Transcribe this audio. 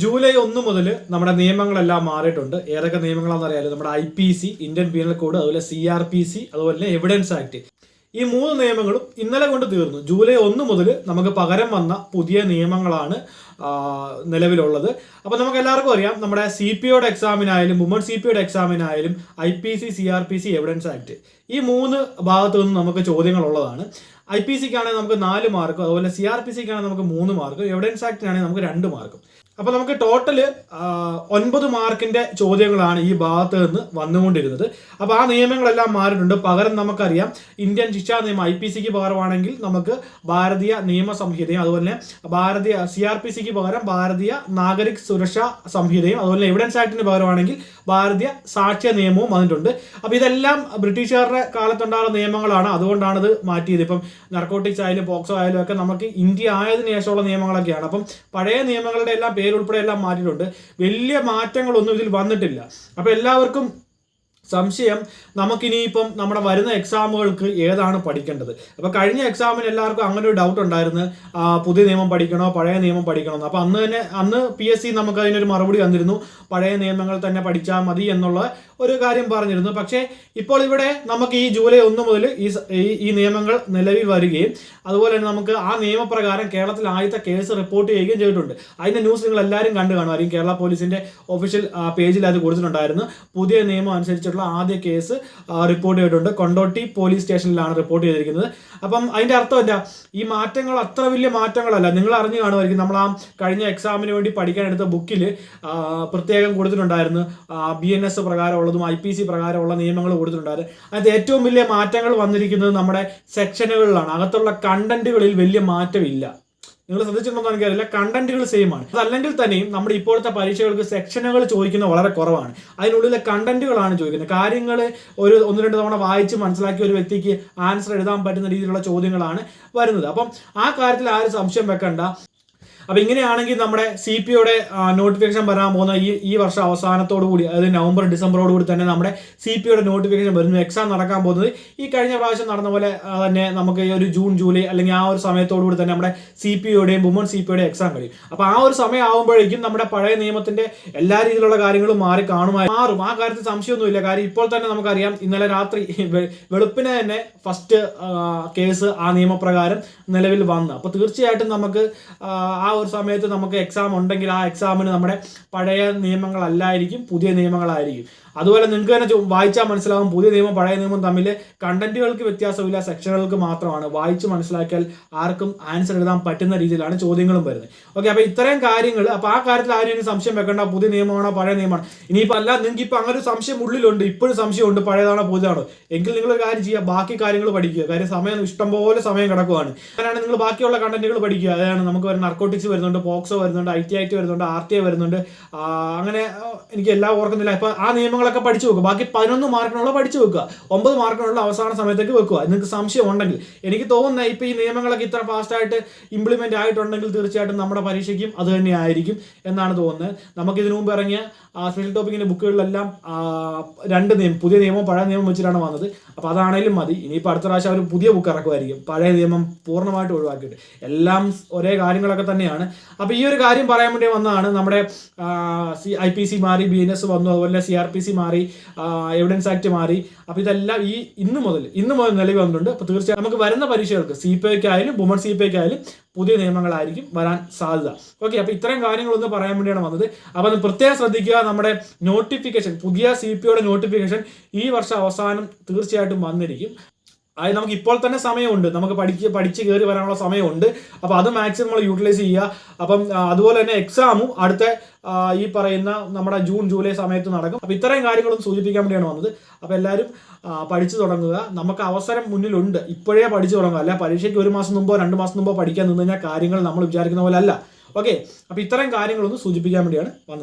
July ഒന്ന് മുതൽ നമ്മുടെ നിയമങ്ങളെല്ലാം മാറിയിട്ടുണ്ട്. ഏതൊക്കെ നിയമങ്ങളാണെന്ന് അറിയാലോ? നമ്മുടെ I P C Indian penal code അതുപോലെ സി ആർ പി സി അതുപോലെ തന്നെ എവിഡൻസ് ആക്ട് ഈ മൂന്ന് നിയമങ്ങളും ഇന്നലെ കൊണ്ട് തീർന്നു. ജൂലൈ ഒന്ന് മുതൽ നമുക്ക് പകരം വന്ന പുതിയ നിയമങ്ങളാണ് നിലവിലുള്ളത്. അപ്പോൾ നമുക്ക് എല്ലാവർക്കും അറിയാം നമ്മുടെ സി പി ഒയുടെ എക്സാമിനായാലും വുമൺ സി പി ഒയുടെ എക്സാമിനായാലും I P C C R P C evidence act ഈ മൂന്ന് ഭാഗത്തു നിന്നും നമുക്ക് ചോദ്യങ്ങളുള്ളതാണ്. ഐ പി സിക്കാണെങ്കിൽ നമുക്ക് നാല് മാർക്കും അതുപോലെ സി ആർ പി സിക്കാണെങ്കിൽ നമുക്ക് മൂന്ന് മാർക്കും എവിഡൻസ് ആക്ടിനാണെങ്കിൽ നമുക്ക് രണ്ട് മാർക്കും അപ്പോൾ നമുക്ക് ടോട്ടൽ ഒൻപത് മാർക്കിന്റെ ചോദ്യങ്ങളാണ് ഈ ഭാഗത്ത് നിന്ന് വന്നുകൊണ്ടിരുന്നത്. അപ്പോൾ ആ നിയമങ്ങളെല്ലാം മാറിയിട്ടുണ്ട്. പകരം നമുക്കറിയാം ഇന്ത്യൻ ശിക്ഷാ നിയമം ഐ പി സിക്ക് പകരമാണെങ്കിൽ നമുക്ക് ഭാരതീയ നിയമ സംഹിതയും അതുപോലെ ഭാരതീയ സി ആർ പി സിക്ക് പകരം ഭാരതീയ നാഗരിക് സുരക്ഷാ സംഹിതയും അതുപോലെ എവിഡൻസ് ആക്ടിന് പകരമാണെങ്കിൽ ഭാരതീയ സാക്ഷ്യ നിയമവും വന്നിട്ടുണ്ട്. അപ്പോൾ ഇതെല്ലാം ബ്രിട്ടീഷുകാരുടെ കാലത്തുണ്ടാകുന്ന നിയമങ്ങളാണ്. അതുകൊണ്ടാണ് ഇത് മാറ്റിയത്. ഇപ്പം നർക്കോട്ടിക്സ് ആയാലും പോക്സോ ആയാലും ഒക്കെ നമുക്ക് ഇന്ത്യ ആയതിനു ശേഷമുള്ള നിയമങ്ങളൊക്കെയാണ്. അപ്പം പഴയ നിയമങ്ങളുടെ എല്ലാം പേരുൾപ്പെടെ എല്ലാം മാറ്റിയിട്ടുണ്ട്. വലിയ മാറ്റങ്ങളൊന്നും ഇതിൽ വന്നിട്ടില്ല. അപ്പോൾ എല്ലാവർക്കും സംശയം നമുക്കിനിയിപ്പം നമ്മുടെ വരുന്ന എക്സാമുകൾക്ക് ഏതാണ് പഠിക്കേണ്ടത്? അപ്പോൾ കഴിഞ്ഞ എക്സാമിന് എല്ലാവർക്കും അങ്ങനെ ഒരു ഡൗട്ട് ഉണ്ടായിരുന്നു. പുതിയ നിയമം പഠിക്കണോ പഴയ നിയമം പഠിക്കണോ എന്ന്. അപ്പോൾ അന്ന് തന്നെ അന്ന് പി എസ് സി നമുക്ക് അതിനൊരു മറുപടി തന്നിരുന്നു. പഴയ നിയമങ്ങൾ തന്നെ പഠിച്ചാൽ മതി എന്നുള്ള ഒരു കാര്യം പറഞ്ഞിരുന്നു. പക്ഷേ ഇപ്പോൾ ഇവിടെ നമുക്ക് ഈ ജൂലൈ ഒന്ന് മുതൽ ഈ ഈ- നിയമങ്ങൾ നിലവിൽ വരികയും അതുപോലെ തന്നെ നമുക്ക് ആ നിയമപ്രകാരം കേരളത്തിൽ ആദ്യത്തെ കേസ് റിപ്പോർട്ട് ചെയ്യുകയും ചെയ്തിട്ടുണ്ട്. അതിന്റെ ന്യൂസ് നിങ്ങൾ എല്ലാവരും കണ്ടു കാണുമായിരിക്കും. കേരള പോലീസിന്റെ ഒഫീഷ്യൽ പേജിൽ അത് കൊടുത്തിട്ടുണ്ടായിരുന്നു. പുതിയ നിയമം അനുസരിച്ചുള്ള ആദ്യ കേസ് റിപ്പോർട്ട് ചെയ്തിട്ടുണ്ട്. കൊണ്ടോട്ടി പോലീസ് സ്റ്റേഷനിലാണ് റിപ്പോർട്ട് ചെയ്തിരിക്കുന്നത്. അപ്പം അതിന്റെ അർത്ഥം എന്താ? ഈ മാറ്റങ്ങൾ അത്ര വലിയ മാറ്റങ്ങളല്ല. നിങ്ങൾ അറിഞ്ഞു കാണുമായിരിക്കും. നമ്മൾ ആ കഴിഞ്ഞ എക്സാമിന് വേണ്ടി പഠിക്കാൻ എടുത്ത ബുക്കിൽ പ്രത്യേകം കൊടുത്തിട്ടുണ്ടായിരുന്നു. ബി എൻ എസ് പ്രകാരമുള്ളതും ഐ പി സി പ്രകാരമുള്ള നിയമങ്ങൾ കൊടുത്തിട്ടുണ്ടായിരുന്നു. അതിനകത്ത് ഏറ്റവും വലിയ മാറ്റങ്ങൾ വന്നിരിക്കുന്നത് നമ്മുടെ സെക്ഷനുകളിലാണ്. അകത്തുള്ള കണ്ടന്റുകളിൽ വലിയ മാറ്റമില്ല. നിങ്ങൾ ശ്രദ്ധിച്ചിട്ടുണ്ടോ എനിക്കറിയില്ല. കണ്ടന്റുകൾ സെയിം ആണ്. അതല്ലെങ്കിൽ തന്നെയും നമ്മുടെ ഇപ്പോഴത്തെ പരീക്ഷകൾക്ക് സെക്ഷനുകൾ ചോദിക്കുന്നത് വളരെ കുറവാണ്. അതിനുള്ളിലെ കണ്ടന്റുകളാണ് ചോദിക്കുന്നത്. കാര്യങ്ങൾ ഒരു ഒന്ന് രണ്ട് തവണ വായിച്ച് മനസ്സിലാക്കിയ ഒരു വ്യക്തിക്ക് ആൻസർ എഴുതാൻ പറ്റുന്ന രീതിയിലുള്ള ചോദ്യങ്ങളാണ് വരുന്നത്. അപ്പം ആ കാര്യത്തിൽ ആരും സംശയം വെക്കണ്ട. അപ്പൊ ഇങ്ങനെയാണെങ്കിൽ നമ്മുടെ സി പി യുടെ നോട്ടിഫിക്കേഷൻ വരാൻ പോകുന്ന ഈ ഈ വർഷം അവസാനത്തോടു കൂടി അതായത് നവംബർ ഡിസംബറോട് കൂടി തന്നെ നമ്മുടെ സി പി യുടെ നോട്ടിഫിക്കേഷൻ വരുന്നു. എക്സാം നടക്കാൻ പോകുന്നത് ഈ കഴിഞ്ഞ പ്രാവശ്യം നടന്ന പോലെ തന്നെ നമുക്ക് ഈ ഒരു ജൂൺ ജൂലൈ അല്ലെങ്കിൽ ആ ഒരു സമയത്തോടു കൂടി തന്നെ നമ്മുടെ സി പി യുടെയും വുമൺ സി പി യുടെ എക്സാം കഴിയും. അപ്പൊ ആ ഒരു സമയം ആകുമ്പോഴേക്കും നമ്മുടെ പഴയ നിയമത്തിന്റെ എല്ലാ രീതിയിലുള്ള കാര്യങ്ങളും മാറി കാണുമായി മാറും. ആ കാര്യത്തിൽ സംശയമൊന്നുമില്ല. കാര്യം ഇപ്പോൾ തന്നെ നമുക്കറിയാം ഇന്നലെ രാത്രി വെളുപ്പിന് തന്നെ ഫസ്റ്റ് കേസ് ആ നിയമപ്രകാരം നിലവിൽ വന്നു. അപ്പോൾ തീർച്ചയായിട്ടും നമുക്ക് ആ ഒരു സമയത്ത് നമുക്ക് എക്സാം ഉണ്ടെങ്കിൽ ആ എക്സാമിന് നമ്മുടെ പഴയ നിയമങ്ങളല്ലായിരിക്കും പുതിയ നിയമങ്ങളായിരിക്കും. അതുപോലെ നിങ്ങൾക്ക് തന്നെ വായിച്ചാൽ മനസ്സിലാവും. പുതിയ നിയമം പഴയ നിയമം തമ്മിൽ കണ്ടന്റുകൾക്ക് വ്യത്യാസമില്ല സെക്ഷനുകൾക്ക് മാത്രമാണ്. വായിച്ച് മനസ്സിലാക്കിയാൽ ആർക്കും ആൻസർ എഴുതാൻ പറ്റുന്ന രീതിയിലാണ് ചോദ്യങ്ങളും വരുന്നത്. ഓക്കെ അപ്പോൾ ഇത്രയും കാര്യങ്ങൾ അപ്പോൾ ആ കാര്യത്തിൽ ആരും ഇനി സംശയം വെക്കേണ്ട. പുതിയ നിയമമാണോ പഴയ നിയമമാണോ? ഇനിയിപ്പോൾ അല്ല നിങ്ങൾക്ക് ഇപ്പോൾ അങ്ങനെ ഒരു സംശയം ഉള്ളിലുണ്ട്. ഇപ്പോഴും സംശയമുണ്ട് പഴയതാണോ പുതിയതാണോ. എങ്കിൽ നിങ്ങൾ കാര്യം ചെയ്യുക ബാക്കി കാര്യങ്ങൾ പഠിക്കുക. കാര്യം സമയം ഇഷ്ടംപോലെ സമയം കിടക്കുവാണ്. അങ്ങനെയാണ് നിങ്ങൾ ബാക്കിയുള്ള കണ്ടന്റുകൾ പഠിക്കുക. അതാണ് നമുക്ക് വരുന്ന നർക്കോട്ടിക്സ് വരുന്നുണ്ട് പോക്സോ വരുന്നുണ്ട് ഐ ടി ഐ ടി വരുന്നുണ്ട് ആർ ടി ഐ വരുന്നുണ്ട്. അങ്ങനെ എനിക്ക് എല്ലാം ഓർക്കുന്നില്ല. ഇപ്പൊ ആ നിയമങ്ങളൊക്കെ പഠിച്ചു വെക്കുക. ബാക്കി പതിനൊന്ന് മാർക്കിനുള്ള പഠിച്ചു വെക്കുക. ഒമ്പത് മാർക്കിനുള്ള അവസാന സമയത്തേക്ക് വെക്കുക. നിങ്ങൾക്ക് സംശയം ഉണ്ടെങ്കിൽ. എനിക്ക് തോന്നുന്നത് ഇപ്പോൾ ഈ നിയമങ്ങളൊക്കെ ഇത്ര ഫാസ്റ്റായിട്ട് ഇംപ്ലിമെന്റ് ആയിട്ടുണ്ടെങ്കിൽ തീർച്ചയായിട്ടും നമ്മുടെ പരീക്ഷയ്ക്കും അത് തന്നെ ആയിരിക്കും എന്നാണ് തോന്നുന്നത്. നമുക്ക് ഇതിനു മുമ്പ് ഇറങ്ങിയ സ്പെഷ്യൽ ടോപ്പിക്കിന്റെ ബുക്കുകളിലെല്ലാം രണ്ട് നിയമം പുതിയ നിയമം പഴയ നിയമം വെച്ചിട്ടാണ് വന്നത്. അപ്പോൾ അതാണേലും മതി. ഇനിയിപ്പോൾ അടുത്ത പ്രാവശ്യം അവർ പുതിയ ബുക്ക് ഇറക്കുമായിരിക്കും. പഴയ നിയമം പൂർണമായിട്ട് ഒഴിവാക്കിയിട്ട്. എല്ലാം ഒരേ കാര്യങ്ങളൊക്കെ തന്നെയാണ്. അപ്പോൾ ഈ ഒരു കാര്യം പറയാൻ വേണ്ടി വന്നതാണ് നമ്മുടെ സി ഐ പി സി മാറി ബി എൻ എസ് വന്നു. അതുപോലെ സി ആർ പി സി മാറി എവിഡൻസ് ആക്ട് മാറി. അപ്പോൾ ഇതെല്ലാം ഈ ഇന്ന് മുതൽ ഇന്ന് മുതൽ നിലവിൽ വന്നിട്ടുണ്ട്. അപ്പോൾ തീർച്ചയായും നമുക്ക് വരുന്ന പരീക്ഷകൾക്ക് സി പി ഐക്ക് ആയാലും വുമൺ സി പി ഐക്ക് ആയാലും പുതിയ നിയമങ്ങളായിരിക്കും വരാൻ സാധ്യത. ഓക്കെ അപ്പോൾ ഇത്രയും കാര്യങ്ങളൊന്ന് പറയാൻ വേണ്ടിയാണ് വന്നത്. അപ്പോൾ പ്രത്യേകം ശ്രദ്ധിക്കുക. നമ്മുടെ നോട്ടിഫിക്കേഷൻ പുതിയ സി പി ഐയുടെ നോട്ടിഫിക്കേഷൻ ഈ വർഷം അവസാനം തീർച്ചയായിട്ടും വന്നിരിക്കും. അതായത് നമുക്ക് ഇപ്പോൾ തന്നെ സമയമുണ്ട്. നമുക്ക് പഠിച്ച് പഠിച്ച് കയറി വരാനുള്ള സമയമുണ്ട്. അപ്പോൾ അത് മാക്സിമം നമ്മൾ യൂട്ടിലൈസ് ചെയ്യുക. അപ്പം അതുപോലെ തന്നെ എക്സാമും അടുത്ത ഈ പറയുന്ന നമ്മുടെ ജൂൺ ജൂലൈ സമയത്ത് നടക്കും. അപ്പോൾ ഇത്രയും കാര്യങ്ങളും സൂചിപ്പിക്കാൻ വേണ്ടിയാണ് വന്നത്. അപ്പോൾ എല്ലാവരും പഠിച്ചു തുടങ്ങുക. നമുക്ക് അവസരം മുന്നിലുണ്ട്. ഇപ്പോഴേ പഠിച്ചു തുടങ്ങുക. അല്ല പരീക്ഷയ്ക്ക് ഒരു മാസം മുമ്പോ രണ്ട് മാസം മുമ്പോ പഠിക്കാൻ നിന്ന് കഴിഞ്ഞാൽ കാര്യങ്ങൾ നമ്മൾ വിചാരിക്കുന്ന പോലെ അല്ല. ഓക്കെ അപ്പോൾ ഇത്തരം കാര്യങ്ങളൊന്ന് സൂചിപ്പിക്കാൻ വേണ്ടിയാണ് വന്നത്.